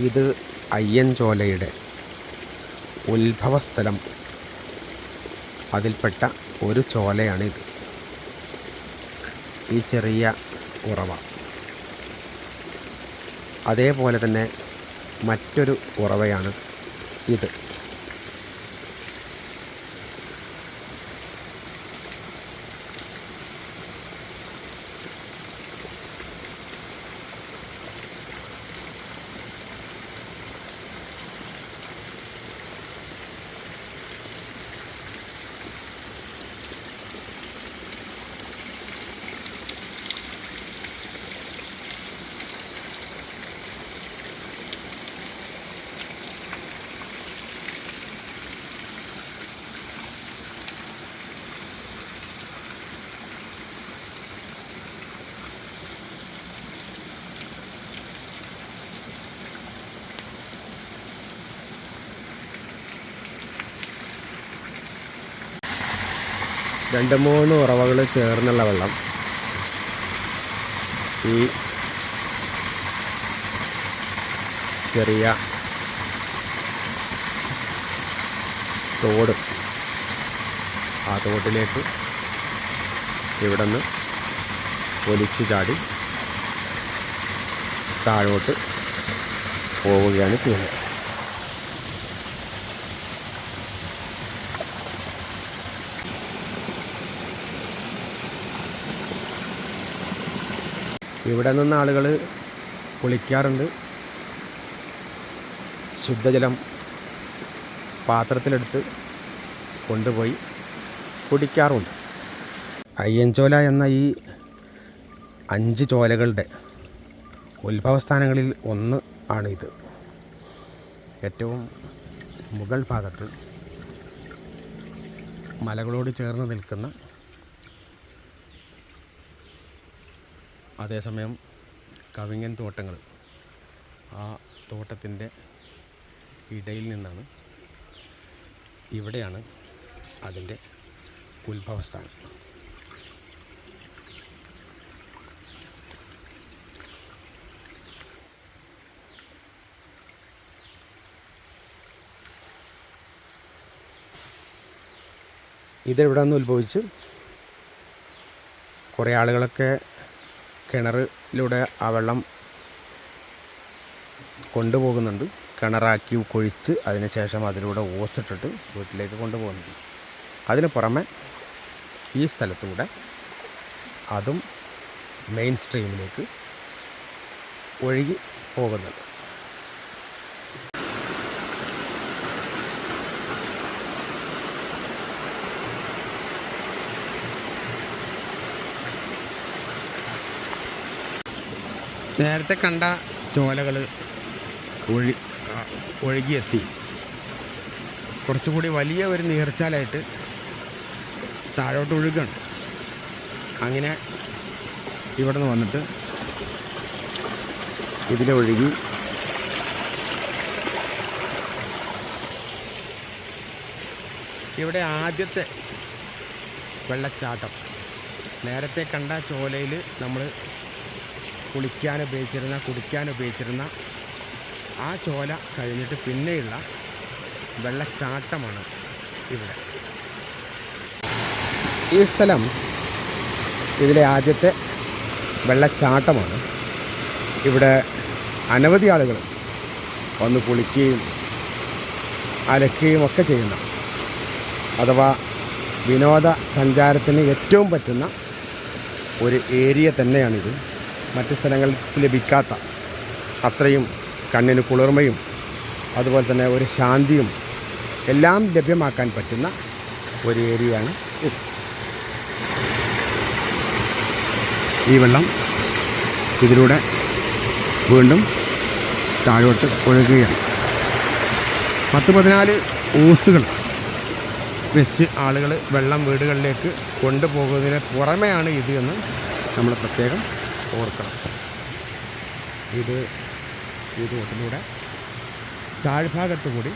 ഇത് അയ്യൻചോലയുടെ ഉത്ഭവസ്ഥലം. അതിൽപ്പെട്ട ഒരു ചോലയാണിത്. ഈ ചെറിയ ഉറവ. അതേപോലെ തന്നെ മറ്റൊരു ഉറവയാണ് ഇത്. രണ്ട് മൂന്ന് ഉറവകൾ ചേർന്നുള്ള വെള്ളം. ഈ ചെറിയ തോട് ആ തോട്ടിലേക്ക് ഇവിടെ നിന്ന് ഒലിച്ചു ചാടി താഴോട്ട് പോവുകയാണ് ചെയ്യുന്നത്. ഇവിടെ നിന്ന് ആളുകൾ കുളിക്കാറുണ്ട്. ശുദ്ധജലം പാത്രത്തിലെടുത്ത് കൊണ്ടുപോയി കുടിക്കാറുണ്ട്. അയ്യൻചോല എന്ന ഈ അഞ്ച് ചോലകളുടെ ഉത്ഭവസ്ഥാനങ്ങളിൽ ഒന്ന് ആണ് ഇത് ഏറ്റവും മുകൾ ഭാഗത്ത് മലകളോട് ചേർന്ന് നിൽക്കുന്ന അതേസമയം കവിങ്ങൻ തോട്ടങ്ങൾ ആ തോട്ടത്തിന്റെ ഇടയിൽ നിന്നാണ് ഇവിടെയാണ് അതിന്റെ ഉത്ഭവസ്ഥാനം. ഇതെവിടെ നിന്ന് ഉത്ഭവിച്ചു കുറേ ആളുകളൊക്കെ കിണറിലൂടെ ആ വെള്ളം കൊണ്ടുപോകുന്നുണ്ട്. കിണറാക്കി കൊഴിച്ച് അതിനുശേഷം അതിലൂടെ ഓസിട്ടിട്ട് വീട്ടിലേക്ക് കൊണ്ടുപോകുന്നുണ്ട്. അതിന് പുറമെ ഈ സ്ഥലത്തൂടെ അതും മെയിൻ സ്ട്രീമിലേക്ക് ഒഴുകി പോകുന്നുണ്ട്. നേരത്തെ കണ്ട ചോലകൾ ഒഴി ഒഴുകിയെത്തി. കുറച്ചുകൂടി വലിയ ഒരു നീർച്ചാലായിട്ട് താഴോട്ട് ഒഴുകണം. അങ്ങനെ ഇവിടെ നിന്ന് വന്നിട്ട് ഇതിലൊഴുകി ഇവിടെ ആദ്യത്തെ വെള്ളച്ചാട്ടം. നേരത്തെ കണ്ട ചോലയിൽ നമ്മൾ കുളിക്കാൻ ഉപയോഗിച്ചിരുന്ന കുടിക്കാൻ ഉപയോഗിച്ചിരുന്ന ആ ചോല കഴിഞ്ഞിട്ട് പിന്നെയുള്ള വെള്ളച്ചാട്ടമാണ് ഇവിടെ. ഈ സ്ഥലം ഇതിലെ ആദ്യത്തെ വെള്ളച്ചാട്ടമാണ്. ഇവിടെ അനവധി ആളുകൾ വന്ന് കുളിക്കുകയും അലക്കുകയും ഒക്കെ ചെയ്യുന്ന അഥവാ വിനോദ സഞ്ചാരത്തിന് ഏറ്റവും പറ്റുന്ന ഒരു ഏരിയ തന്നെയാണിത്. മറ്റ് സ്ഥലങ്ങളിൽ ലഭിക്കാത്ത അത്രയും കണ്ണിന് കുളിർമയും അതുപോലെ തന്നെ ഒരു ശാന്തിയും എല്ലാം ലഭ്യമാക്കാൻ പറ്റുന്ന ഒരു ഏരിയയാണ് ഇത്. ഈ വെള്ളം ഇതിലൂടെ വീണ്ടും താഴോട്ട് ഒഴുകുകയാണ്. പത്ത് പതിനാല് ഓസുകൾ വെച്ച് ആളുകൾ വെള്ളം വീടുകളിലേക്ക് കൊണ്ടുപോകുന്നതിന് പുറമെയാണ് ഇത് എന്ന് നമ്മൾ പ്രത്യേകം ഓർക്കണം ഇത് ഈ റോട്ടിലൂടെ താഴ്ഭാഗത്തു കൂടി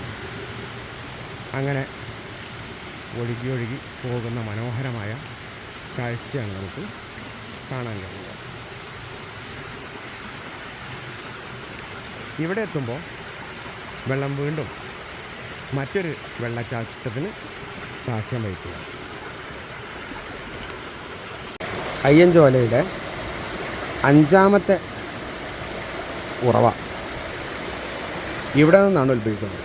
അങ്ങനെ ഒഴുകി ഒഴുകി പോകുന്ന മനോഹരമായ കാഴ്ചയാണ് നമുക്ക് കാണാൻ കഴിയുക. ഇവിടെ എത്തുമ്പോൾ വെള്ളം വീണ്ടും മറ്റൊരു വെള്ളച്ചാട്ടത്തിന് സാക്ഷ്യം വഹിക്കുക. അയ്യഞ്ചോലയുടെ അഞ്ചാമത്തെ ഉറവ. ഇവിടെ നിന്നാണ് ഉത്ഭവിക്കുന്നത്.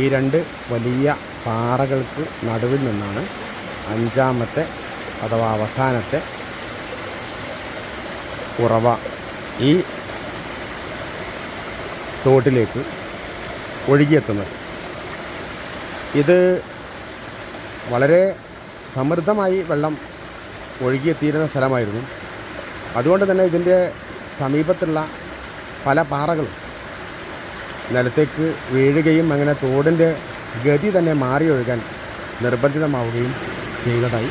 ഈ രണ്ട് വലിയ പാറകൾക്ക് നടുവിൽ നിന്നാണ് അഞ്ചാമത്തെ അഥവാ അവസാനത്തെ ഉറവ ഈ തോട്ടിലേക്ക് ഒഴുകിയെത്തുന്നത്. ഇത് വളരെ സമൃദ്ധമായി വെള്ളം ഒഴുകിയെത്തിയിരുന്ന സ്ഥലമായിരുന്നു. അതുകൊണ്ട് തന്നെ ഇതിന്റെ സമീപത്തുള്ള പല പാറകളും നിലത്തേക്ക് വീഴുകയും അങ്ങനെ തോടിന്റെ ഗതി തന്നെ മാറി ഒഴുകാൻ നിർബന്ധിതമാവുകയും ചെയ്തതായി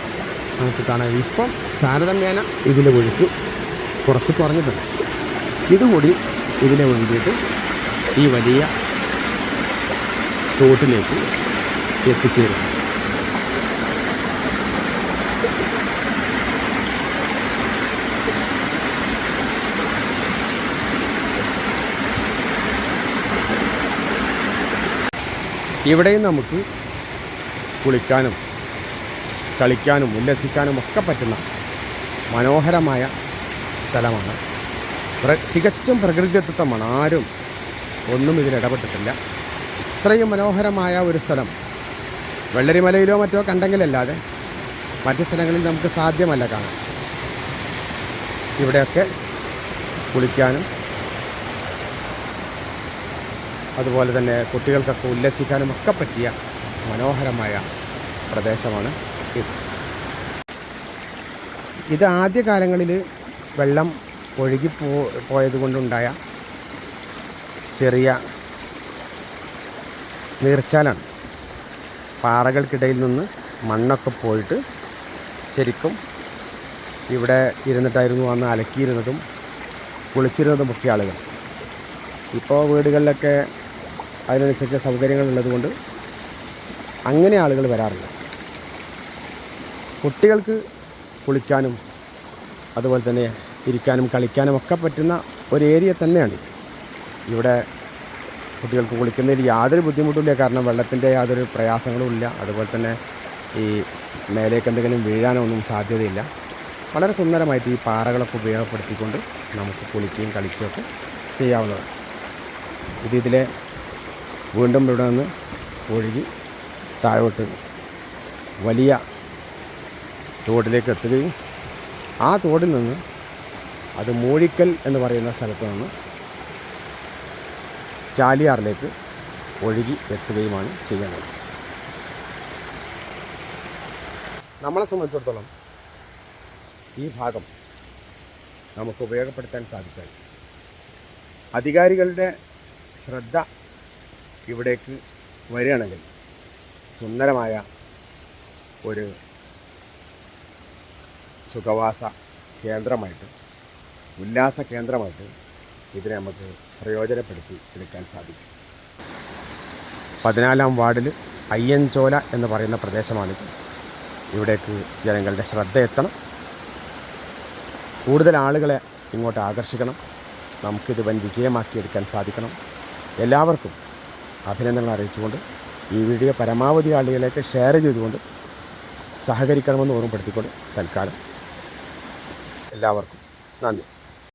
നമുക്ക് കാണാം. ഇപ്പം താരതമ്യേന ഇതിലെ ഒഴുക്ക് കുറച്ച് കുറഞ്ഞിട്ടുണ്ട്. ഇതുകൂടി ഇതിനെ ഒഴുകിയിട്ട് ഈ വലിയ തോട്ടിലേക്ക് എത്തിച്ചേരും ഇവിടെയും നമുക്ക് കുളിക്കാനും കളിക്കാനും ഉല്ലസിക്കാനും ഒക്കെ പറ്റുന്ന മനോഹരമായ സ്ഥലമാണ്. തികച്ചും പ്രകൃതിദത്തമാണ്. ആരും ഒന്നും ഇതിലിടപെട്ടിട്ടില്ല ഇത്രയും മനോഹരമായ ഒരു സ്ഥലം വെള്ളരിമലയിലോ മറ്റോ കണ്ടെങ്കിലല്ലാതെ മറ്റ് സ്ഥലങ്ങളിൽ നമുക്ക് സാധ്യമല്ല കാണാൻ. ഇവിടെയൊക്കെ കുളിക്കാനും അതുപോലെ തന്നെ കുട്ടികൾക്കൊക്കെ ഉല്ലസിക്കാനും ഒക്കെ പറ്റിയ മനോഹരമായ പ്രദേശമാണ് ഇത്. ഇത് ആദ്യകാലങ്ങളിൽ വെള്ളം ഒഴുകി പോ പോയത് കൊണ്ടുണ്ടായ ചെറിയ നീർച്ചാലാണ്. പാറകൾക്കിടയിൽ നിന്ന് മണ്ണൊക്കെ പോയിട്ട് ശരിക്കും ഇവിടെ ഇരുന്നിട്ടായിരുന്നു അന്ന് അലക്കിയിരുന്നതും കുളിച്ചിരുന്നതുമൊക്കെ ആളുകൾ. ഇപ്പോൾ വീടുകളിലൊക്കെ അതിനനുസരിച്ച സൗകര്യങ്ങളുള്ളത് കൊണ്ട് അങ്ങനെ ആളുകൾ വരാറില്ല. കുട്ടികൾക്ക് കുളിക്കാനും അതുപോലെ തന്നെ ഇരിക്കാനും കളിക്കാനും ഒക്കെ പറ്റുന്ന ഒരു ഏരിയ തന്നെയാണ് ഇവിടെ കുട്ടികൾക്ക് കുളിക്കുന്നതിൽ യാതൊരു ബുദ്ധിമുട്ടുമില്ല. കാരണം വെള്ളത്തിന്റെ യാതൊരു പ്രയാസങ്ങളും ഇല്ല. അതുപോലെ തന്നെ ഈ മേലേക്ക് എന്തെങ്കിലും വീഴാനോ ഒന്നും സാധ്യതയില്ല. വളരെ സുന്ദരമായിട്ട് ഈ പാറകളൊക്കെ ഉപയോഗപ്പെടുത്തിക്കൊണ്ട് നമുക്ക് കുളിക്കുകയും കളിക്കുകയൊക്കെ ചെയ്യാവുന്നതാണ്. ഇത് ഇതിലെ വീണ്ടും ഇവിടെ നിന്ന് ഒഴുകി താഴോട്ട് വലിയ തോടിലേക്ക് എത്തുകയും ആ തോടിൽ നിന്ന് അത് മൂഴിക്കൽ എന്ന് പറയുന്ന സ്ഥലത്ത് നിന്ന് ചാലിയാറിലേക്ക് ഒഴുകി എത്തുകയുമാണ് ചെയ്യുന്നത്. നമ്മളെ സംബന്ധിച്ചിടത്തോളം ഈ ഭാഗം നമുക്ക് ഉപയോഗപ്പെടുത്താൻ സാധിച്ചാൽ അധികാരികളുടെ ശ്രദ്ധ ഇവിടേക്ക് വരികയാണെങ്കിൽ സുന്ദരമായ ഒരു സുഖവാസ കേന്ദ്രമായിട്ട് ഉല്ലാസ കേന്ദ്രമായിട്ട് ഇതിനെ നമുക്ക് പ്രയോജനപ്പെടുത്തി എടുക്കാൻ സാധിക്കും. പതിനാലാം വാർഡിൽ അയ്യൻചോല എന്ന് പറയുന്ന പ്രദേശമാണിത് ഇവിടേക്ക് ജനങ്ങളുടെ ശ്രദ്ധ എത്തണം. കൂടുതൽ ആളുകളെ ഇങ്ങോട്ട് ആകർഷിക്കണം. നമുക്കിത് വൻ വിജയമാക്കിയെടുക്കാൻ സാധിക്കണം. എല്ലാവർക്കും അഭിനന്ദനങ്ങൾ അറിയിച്ചുകൊണ്ട് ഈ വീഡിയോ പരമാവധി ആളുകളിലേക്ക് ഷെയർ ചെയ്തുകൊണ്ട് സഹകരിക്കണമെന്ന് ഓർമ്മപ്പെടുത്തിക്കൊണ്ട് തൽക്കാലം എല്ലാവർക്കും നന്ദി.